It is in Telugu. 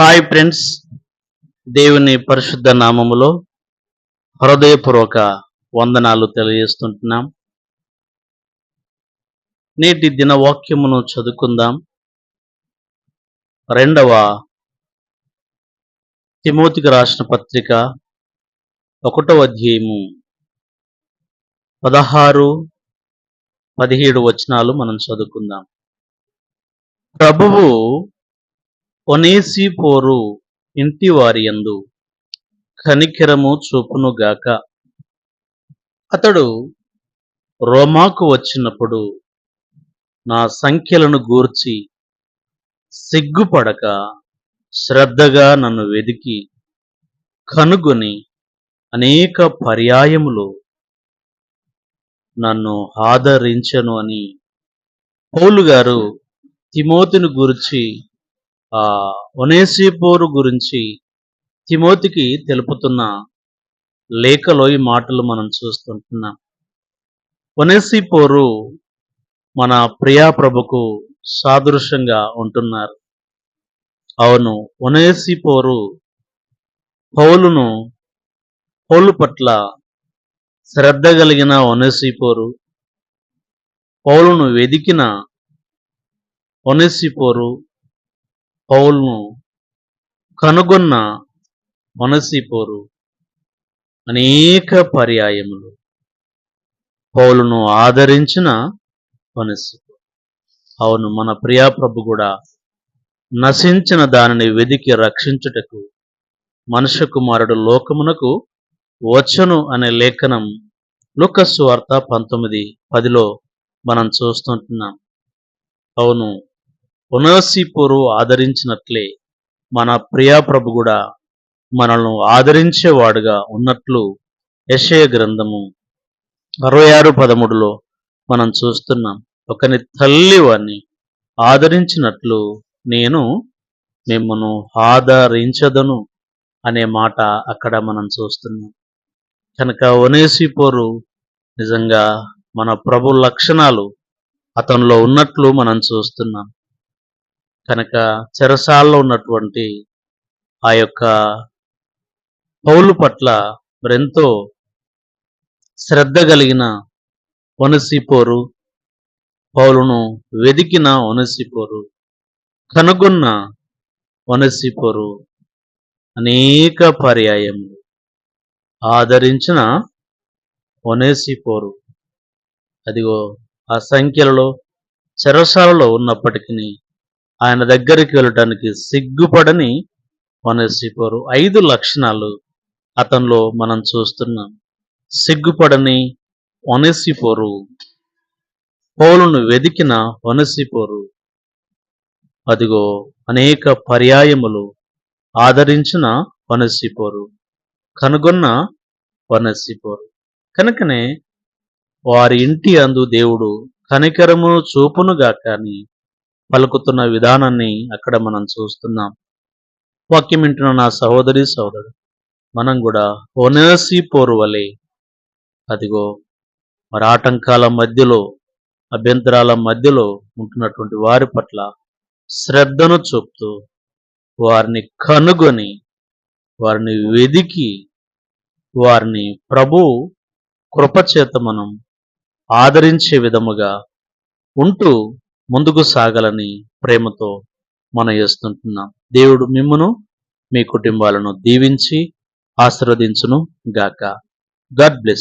హాయ్ ఫ్రెండ్స్ దేవుని పరిశుద్ధ నామములో హృదయపూర్వక వందనాలు తెలియజేస్తుంటున్నాం. నేటి దినవాక్యమును చదువుకుందాం. రెండవ తిమోతికి రాసిన పత్రిక ఒకటవ అధ్యాయము పదహారు పదిహేడు వచనాలు మనం చదువుకుందాం. ప్రభువు ఒనేసిపోరు ఇంటి వారి యందు కనికెరము చూపునుగాక అతడు రోమాకు వచ్చినప్పుడు నా సంఖ్యలను గూర్చి సిగ్గుపడక శ్రద్ధగా నన్ను వెదికి కనుగొని అనేక పర్యాయములు నన్ను ఆదరించను అని పౌలు గారు తిమోతిని గురించి ఒనేసిపోరు గురించి తిమోతికి తెలుపుతున్న లేఖలో ఈ మాటలు మనం చూస్తుంటున్నాం. ఒనేసిపోరు మన ప్రియా ప్రభుకు సాదృశ్యంగా ఉంటున్నారు. అవును ఒనేసిపోరు పౌలును పౌలు పట్ల శ్రద్ధ కలిగిన ఒనేసిపోరు పౌలును వెదికిన ఒనేసిపోరు పౌల్ను కనుగొన్న మనసిపోరు అనేక పర్యాయములు. పౌలును ఆదరించిన మనసిపోరు అవును మన ప్రియా ప్రభు కూడా నశించిన దానిని వెదికి రక్షించుటకు మనుష్య కుమారుడు లోకమునకు వచ్చను అనే లేఖనం లుకస్సు వార్త పంతొమ్మిది పదిలో మనం చూస్తుంటున్నాం. అవును పునర్సిపురు ఆదరించినట్లే మన ప్రియాప్రభు కూడా మనల్ని ఆదరించేవాడుగా ఉన్నట్లు యశయ గ్రంథము అరవై ఆరు పదమూడులో మనం చూస్తున్నాం. ఒకని తల్లి వాణ్ణి ఆదరించినట్లు నేను మిమ్మను ఆదరించదను అనే మాట అక్కడ మనం చూస్తున్నాం. కనుక ఒనేసిపోరు నిజంగా మన ప్రభు లక్షణాలు అతనిలో ఉన్నట్లు మనం చూస్తున్నాం. కనుక చెరసాల్లో ఉన్నటువంటి ఆ యొక్క పౌలు పట్ల మరెంతో శ్రద్ధ కలిగిన వనసిపోరు పౌలును వెదికిన వనసిపోరు కనుగొన్న వనసిపోరు అనేక పర్యాయములు ఆదరించిన వనసిపోరు అదిగో ఆ సంఖ్యలలో చెరసాలలో ఉన్నప్పటికీ ఆయన దగ్గరికి వెళ్ళటానికి సిగ్గుపడని మనసిపోరు ఐదు లక్షణాలు అతనిలో మనం చూస్తున్నాం. సిగ్గుపడని వనసిపోరు పౌలను వెదికిన వనసిపోరు అదిగో అనేక పర్యాయములు ఆదరించిన వనసిపోరు కనుగొన్న వనసిపోరు కనుకనే వారి ఇంటి అందు దేవుడు కనికరము చూపునుగా కానీ పలుకుతున్న విధానాన్ని అక్కడ మనం చూస్తున్నాం. వాక్యం వింటున్న నా సహోదరి సహోదరుడు మనం కూడా ఒనసి పోరువలే అదిగో మరి ఆటంకాల మధ్యలో అభ్యంతరాల మధ్యలో ఉంటున్నటువంటి వారి పట్ల శ్రద్ధను చూపుతూ వారిని కనుగొని వారిని వెదికి వారిని ప్రభు కృపచేత మనం ఆదరించే విధముగా ఉంటూ ముందుకు సాగాలని ప్రేమతో మనం చేస్తుంటున్నాం. దేవుడు మిమ్మును మీ కుటుంబాలను దీవించి ఆశీర్వదించును గాక. God bless